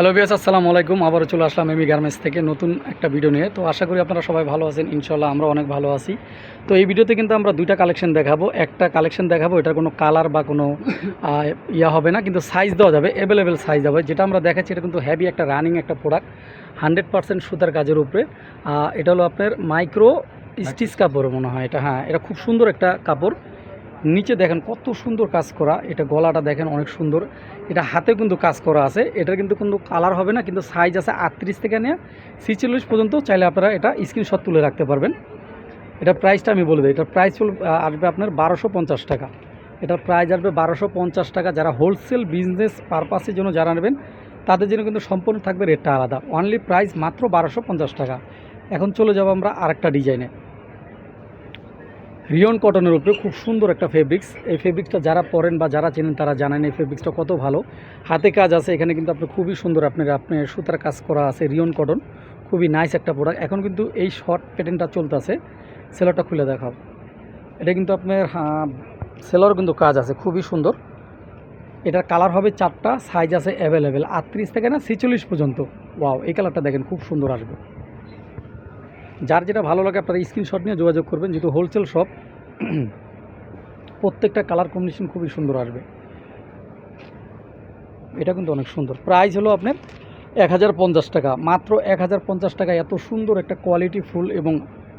Hello বিয়াস আসসালামু আলাইকুম। আবারও চলে আসলাম এমি গার্মেন্টস থেকে নতুন একটা ভিডিও নিয়ে। তো আশা করি আপনারা সবাই ভালো আছেন। ইনশাল্লাহ আমরা অনেক ভালো আছি। তো এই ভিডিওতে কিন্তু আমরা দুইটা কালেকশন দেখাবো। একটা কালেকশন দেখাবো, এটার কোনো কালার বা কোনো ইয়া হবে না, কিন্তু সাইজ দেওয়া যাবে অ্যাভেলেবেল সাইজ হবে যেটা আমরা দেখাচ্ছি, এটা কিন্তু হ্যাভি একটা রানিং একটা প্রোডাক্ট হান্ড্রেড পার্সেন্ট সুতার কাজের উপরে। এটা হলো আপনার মাইক্রো স্টিচ কাপড় মনে হয় এটা। হ্যাঁ এটা খুব সুন্দর একটা কাপড়। নিচে দেখেন কত সুন্দর কাজ করা, এটা গলাটা দেখেন অনেক সুন্দর, এটা হাতে কিন্তু কাজ করা আছে, এটার কিন্তু কোনো কালার হবে না, কিন্তু সাইজ আছে আটত্রিশ থেকে নিয়ে ছিচল্লিশ পর্যন্ত, চাইলে আপনারা এটা স্ক্রিনশট তুলে রাখতে পারবেন। এটা প্রাইসটা আমি বলে দিই, এটার প্রাইস আসবে আপনার বারোশো পঞ্চাশ টাকা। এটার প্রাইস আসবে বারোশো পঞ্চাশ টাকা, যারা হোলসেল বিজনেস পারপাসের জন্য যারা নেবেন, তাদের জন্য কিন্তু সম্পূর্ণ থাকবে রেটটা আলাদা। অনলি প্রাইস মাত্র বারোশো পঞ্চাশ টাকা। এখন চলে যাব আমরা আরেকটা ডিজাইনে রিয়ন কটনের উপরে খুব সুন্দর একটা ফেব্রিক্স এই ফেব্রিক্সটা যারা পরেন বা যারা চেনেন তারা জানেন এই ফেব্রিক্সটা কত ভালো। হাতে কাজ আছে, এখানে কিন্তু আপনার খুবই সুন্দর আপনার আপনার সুতার কাজ করা আছে রিয়ন কটন। খুবই নাইস একটা প্রোডাক্ট এখন কিন্তু এই শর্ট প্যাটার্নটা চলতেছে। সেলারটা খুলে দেখাও। এটা কিন্তু আপনার সেলার কিন্তু কাজ আছে, খুবই সুন্দর। এটার কালার হবে চারটা সাইজ আছে অ্যাভেলেবেল আটত্রিশ থেকে না ছেচল্লিশ পর্যন্ত। ওয়াও এই কালারটা দেখেন, খুব সুন্দর আসবে। যার যেটা ভালো লাগে আপনারা স্ক্রিনশট নিয়ে যোগাযোগ করবেন, যেহেতু হোলসেল শপ প্রত্যেকটা কালার কম্বিনেশন খুবই সুন্দর আসবে। এটা কিন্তু অনেক সুন্দর। প্রাইস হলো আপনার এক হাজার পঞ্চাশ টাকা। মাত্র এক হাজার পঞ্চাশ টাকা এত সুন্দর একটা কোয়ালিটি ফুল এবং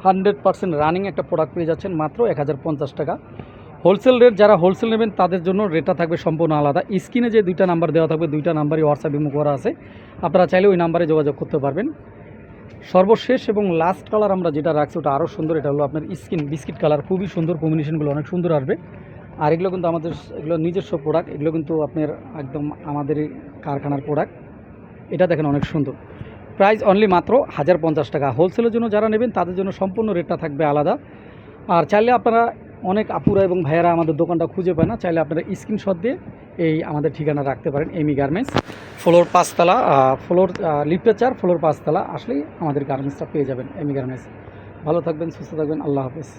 হান্ড্রেড পার্সেন্ট রানিং একটা প্রোডাক্ট পেয়ে যাচ্ছেন মাত্র এক হাজার পঞ্চাশ টাকা। হোলসেল রেট যারা হোলসেল নেবেন, তাদের জন্য রেটটা থাকবে সম্পূর্ণ আলাদা। স্ক্রিনে যে দুইটা নাম্বার দেওয়া থাকবে, দুইটা নাম্বারই হোয়াটসঅ্যাপ ইমো করা আছে। আপনারা চাইলে ওই নাম্বারে যোগাযোগ করতে পারবেন। সর্বশেষ এবং লাস্ট কালার আমরা যেটা রাখছি, ওটা আরও সুন্দর, এটা হলো আপনার স্কিন বিস্কিট কালার খুবই সুন্দর কম্বিনেশনগুলো অনেক সুন্দর আসবে। আর এগুলো কিন্তু আমাদের, এগুলো নিজস্ব প্রোডাক্ট এগুলো কিন্তু আপনার একদম আমাদের কারখানার প্রোডাক্ট এটা দেখেন অনেক সুন্দর। প্রাইস অনলি মাত্র হাজার পঞ্চাশ টাকা। হোলসেলের জন্য যারা নেবেন, তাদের জন্য সম্পূর্ণ রেটটা থাকবে আলাদা। আর চাইলে আপনারা অনেক আপুরা এবং ভাইয়ারা আমাদের দোকানটা খুঁজে পায় না, চাইলে আপনারা স্ক্রিনশট দিয়ে এই আমাদের ঠিকানা রাখতে পারেন এমি গার্মেন্টস ফ্লোর পাঁচতলা ফ্লোর লিপটেচার চার ফ্লোর পাঁচতলা, আসলেই আমাদের গার্মেন্টসটা পেয়ে যাবেন এমি গার্মেন্টস ভালো থাকবেন, সুস্থ থাকবেন, আল্লাহ হাফেজ।